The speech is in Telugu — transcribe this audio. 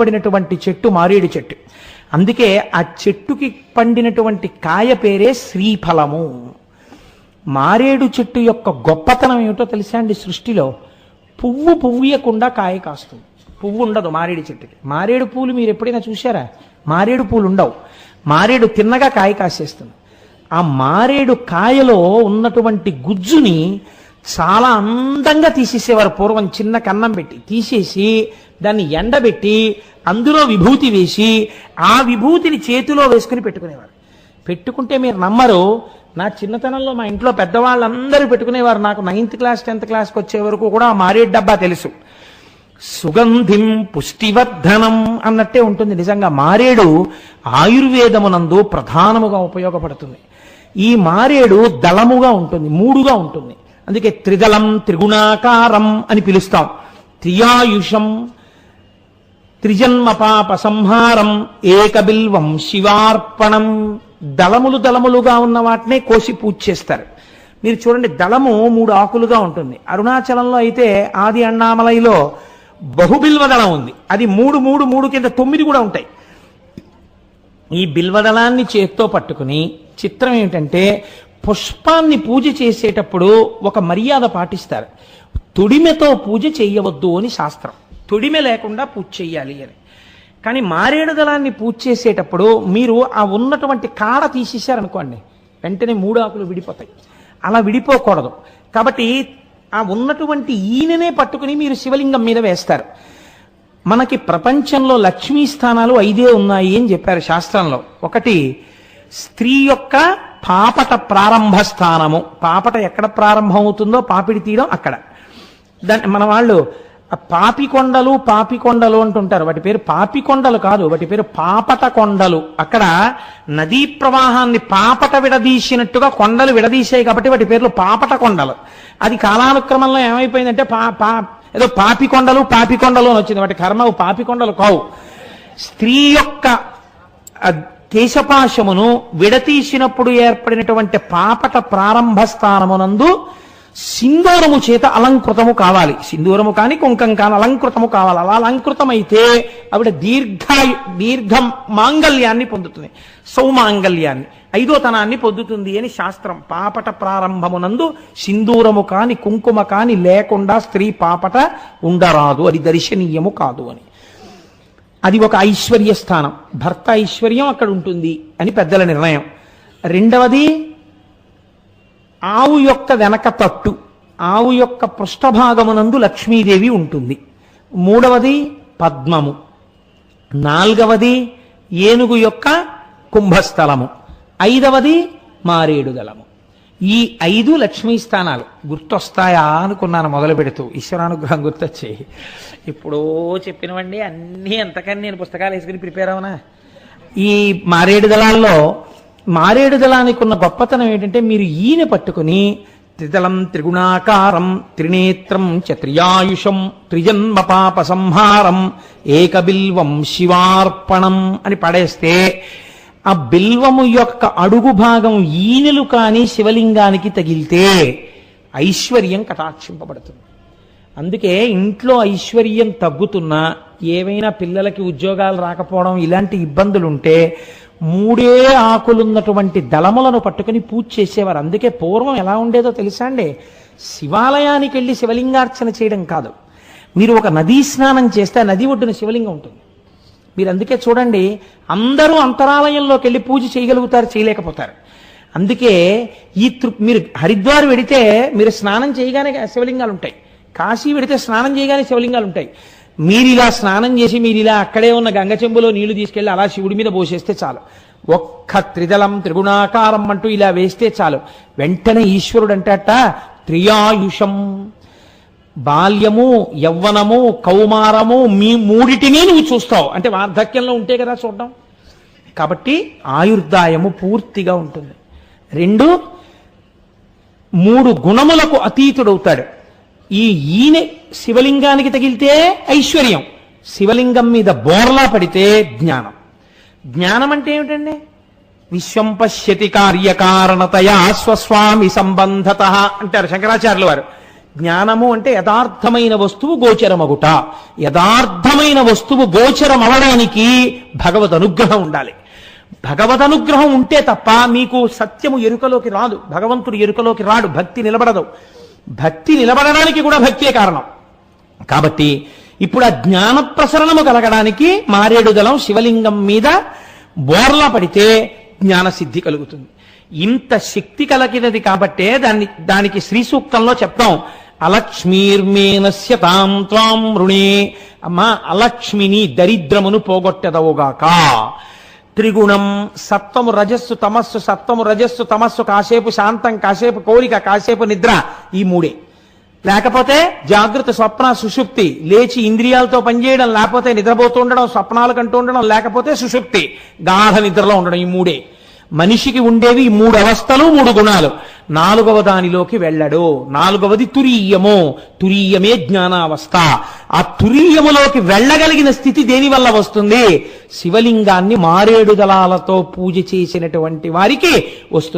పడినటువంటి చెట్టు మారేడు చెట్టు. అందుకే ఆ చెట్టుకి పండినటువంటి కాయ పేరే శ్రీఫలము. మారేడు చెట్టు యొక్క గొప్పతనం ఏమిటో తెలుసా అండి సృష్టిలో? పువ్వు పువ్వుయకుండా కాయ కాస్తుంది. పువ్వు ఉండదు మారేడు చెట్టుకి. మారేడు పూలు మీరు ఎప్పుడైనా చూసారా మారేడు పూలు ఉండవు. మారేడు తిన్నగా కాయ కాసేస్తుంది. ఆ మారేడు కాయలో ఉన్నటువంటి గుజ్జుని చాలా అందంగా తీసేసేవారు. పూర్వం చిన్న కన్నం పెట్టి తీసేసి దాన్ని ఎండబెట్టి అందులో విభూతి వేసి ఆ విభూతిని చేతిలో వేసుకుని పెట్టుకునేవారు. పెట్టుకుంటే మీరు నమ్మరు నా చిన్నతనంలో మా ఇంట్లో పెద్దవాళ్ళందరూ పెట్టుకునేవారు. నాకు నైన్త్ క్లాస్ టెన్త్ క్లాస్కి వచ్చే వరకు కూడా ఆ మారేడు డబ్బా తెలుసు. సుగంధిం పుష్టివర్ధనం అన్నట్టే ఉంటుంది. నిజంగా మారేడు ఆయుర్వేదమునందు ప్రధానముగా ఉపయోగపడుతుంది. ఈ మారేడు దళముగా ఉంటుంది మూడుగా ఉంటుంది. అందుకే త్రిదళం త్రిగుణాకారం అని పిలుస్తాం. త్రియాయుషం త్రిజన్మ పాప సంహారం ఏకబిల్వం శివార్పణం. దళములు దళములుగా ఉన్న వాటినే కోసి పూజ చేస్తారు. మీరు చూడండి దళము మూడు ఆకులుగా ఉంటుంది. అరుణాచలంలో అయితే ఆది అన్నామలైలో బహుబిల్వ దళం ఉంది. అది మూడు మూడు మూడు కింద తొమ్మిది కూడా ఉంటాయి. ఈ బిల్వదళాన్ని చేత్తో పట్టుకుని చిత్రం ఏమిటంటే పుష్పాన్ని పూజ చేసేటప్పుడు ఒక మర్యాద పాటిస్తారు. తొడిమెతో పూజ చేయవద్దు అని శాస్త్రం. తొడిమె లేకుండా పూజ చేయాలి అని. కానీ మారేడు దళాన్ని పూజ చేసేటప్పుడు మీరు ఆ ఉన్నటువంటి కాడ తీసేశారనుకోండి వెంటనే మూడు ఆకులు విడిపోతాయి. అలా విడిపోకూడదు. కాబట్టి ఆ ఉన్నటువంటి ఈయననే పట్టుకుని మీరు శివలింగం మీద వేస్తారు. మనకి ప్రపంచంలో లక్ష్మీ స్థానాలు ఐదే ఉన్నాయి అని చెప్పారు శాస్త్రంలో. ఒకటి స్త్రీ యొక్క పాపట ప్రారంభ స్థానము. పాపట ఎక్కడ ప్రారంభం అవుతుందో పాపిడి తీయడం అక్కడ. దాన్ని మన వాళ్ళు ఆ పాపికొండలు పాపికొండలు అంటుంటారు. వాటి పేరు పాపికొండలు కాదు వాటి పేరు పాపట కొండలు అక్కడ నదీ ప్రవాహాన్ని పాపట విడదీసినట్టుగా కొండలు విడదీసాయి కాబట్టి వాటి పేర్లు పాపట కొండలు అది కాలానుక్రమంలో ఏమైపోయిందంటే పా పా ఏదో పాపికొండలు పాపికొండలు అని వచ్చింది. వాటి కర్మవు పాపికొండలు కావు. స్త్రీ యొక్క కేశపాశమును విడతీసినప్పుడు ఏర్పడినటువంటి పాపట ప్రారంభ స్థానమునందు సింధూరము చేత అలంకృతము కావాలి. సింధూరము కానీ కుంకం కానీ అలంకృతము కావాలి. అలా అలంకృతమైతే ఆవిడ దీర్ఘ దీర్ఘం మాంగల్యాన్ని పొందుతుంది. సౌమాంగల్యాన్ని ఐదోతనాన్ని పొందుతుంది అని శాస్త్రం. పాపట ప్రారంభమునందు సింధూరము కాని కుంకుమ కాని లేకుండా స్త్రీ పాపట ఉండరాదు. అది దర్శనీయము కాదు అని. అది ఒక ఐశ్వర్య స్థానం భర్త ఐశ్వర్యం అక్కడ ఉంటుంది అని పెద్దల నిర్ణయం. రెండవది ఆవు యొక్క వెనక తట్టు ఆవు యొక్క పృష్ఠభాగమునందు లక్ష్మీదేవి ఉంటుంది. మూడవది పద్మము. నాలుగవది ఏనుగు యొక్క కుంభస్థలము. ఐదవది మారేడుదలము. ఈ ఐదు లక్ష్మీ స్థానాలు గుర్తొస్తాయా అనుకున్నాను మొదలు పెడుతూ. ఈశ్వరానుగ్రహం గుర్తొచ్చేయి. ఎప్పుడో చెప్పినవండి అన్నీ ఎంతకని నేను పుస్తకాలు వేసుకుని ప్రిపేర్ అవునా ఈ మారేడు దళాల్లో మారేడు దళానికి ఉన్న గొప్పతనం ఏంటంటే మీరు ఈయన పట్టుకుని త్రిదళం త్రిగుణాకారం త్రినేత్రం చత్రియాయుషం త్రిజన్మ పాప సంహారం ఏకబిల్వం శివార్పణం అని పడేస్తే ఆ బిల్వము యొక్క అడుగు భాగం ఈనెలు కాని శివలింగానికి తగిలితే ఐశ్వర్యం కటాక్షింపబడుతుంది. అందుకే ఇంట్లో ఐశ్వర్యం తగ్గుతున్నా ఏవైనా పిల్లలకి ఉద్యోగాలు రాకపోవడం ఇలాంటి ఇబ్బందులు ఉంటే మూడే ఆకులున్నటువంటి దళములను పట్టుకుని పూజ చేసేవారు. అందుకే పూర్వం ఎలా ఉండేదో తెలుసా అండి? శివాలయానికి వెళ్ళి శివలింగార్చన చేయడం కాదు. మీరు ఒక నదీ స్నానం చేస్తే ఆ నది ఒడ్డున శివలింగం ఉంటుంది. మీరు అందుకే చూడండి అందరూ అంతరాలయంలోకి వెళ్ళి పూజ చేయగలుగుతారు చేయలేకపోతారు. అందుకే ఈ తృ మీరు హరిద్వార్ వెడితే మీరు స్నానం చేయగానే శివలింగాలు ఉంటాయి కాశీ వెడితే స్నానం చేయగానే శివలింగాలు ఉంటాయి మీరు ఇలా స్నానం చేసి మీరు ఇలా అక్కడే ఉన్న గంగ చెంబులో నీళ్ళు తీసుకెళ్ళి అలా శివుడి మీద పోసేస్తే చాలు. ఒక్క త్రిదళం త్రిగుణాకారం అంటూ ఇలా వేస్తే చాలు. వెంటనే ఈశ్వరుడు అంటట త్రియాయుషం. బాల్యము యవ్వనము కౌమారము మీ మూడిటిని నువ్వు చూస్తావు. అంటే వార్ధక్యంలో ఉంటే కదా చూడడం. కాబట్టి ఆయుర్దాయము పూర్తిగా ఉంటుంది. రెండు మూడు గుణములకు అతీతుడవుతాడు. ఈ ఈయన శివలింగానికి తగిలితే ఐశ్వర్యం. శివలింగం మీద బోర్లా పడితే జ్ఞానం. జ్ఞానం అంటే ఏమిటండి? విశ్వం పశ్యతి కార్యకారణతయా స్వస్వామి సంబంధత అంటారు శంకరాచార్యుల వారు. జ్ఞానము అంటే యథార్థమైన వస్తువు గోచరమగుట. యథార్థమైన వస్తువు గోచరం అవడానికి భగవద్ అనుగ్రహం ఉండాలి. భగవద్ అనుగ్రహం ఉంటే తప్ప మీకు సత్యము ఎరుకలోకి రాదు. భగవంతుడు ఎరుకలోకి రాడు. భక్తి నిలబడదు. భక్తి నిలబడడానికి కూడా భక్తే కారణం. కాబట్టి ఇప్పుడు ఆ జ్ఞాన ప్రసరణము కలగడానికి మారేడు దళం శివలింగం మీద బోర్లా పడితే జ్ఞాన సిద్ధి కలుగుతుంది. ఇంత శక్తి కలిగినది కాబట్టే దాన్ని దానికి శ్రీ సూక్తంలో చెప్తాం. అలక్ష్మీర్మేనస్య తాం త్వాం రుణే అమ్మా అలక్ష్మిని దరిద్రమును పోగొట్టెదవుగాక. త్రిగుణం సత్వము రజస్సు తమస్సు సత్వము రజస్సు తమస్సు కాసేపు శాంతం కాసేపు కోరిక కాసేపు నిద్ర ఈ మూడే. లేకపోతే జాగ్రత్త స్వప్న సుషుప్తి లేచి ఇంద్రియాలతో పనిచేయడం లేకపోతే నిద్రపోతూ ఉండడం స్వప్నాలు కంటూ ఉండడం లేకపోతే సుషుప్తి గాఢ నిద్రలో ఉండడం ఈ మూడే. మనిషికి ఉండేవి మూడు అవస్థలు మూడు గుణాలు. నాలుగవ దానిలోకి వెళ్ళడు. నాలుగవది తురీయము. తురీయమే జ్ఞానావస్థ. ఆ తురీయములోకి వెళ్ళగలిగిన స్థితి దేని వల్ల వస్తుంది? శివలింగాన్ని మారేడు దళాలతో పూజ చేసినటువంటి వారికి వస్తుంది.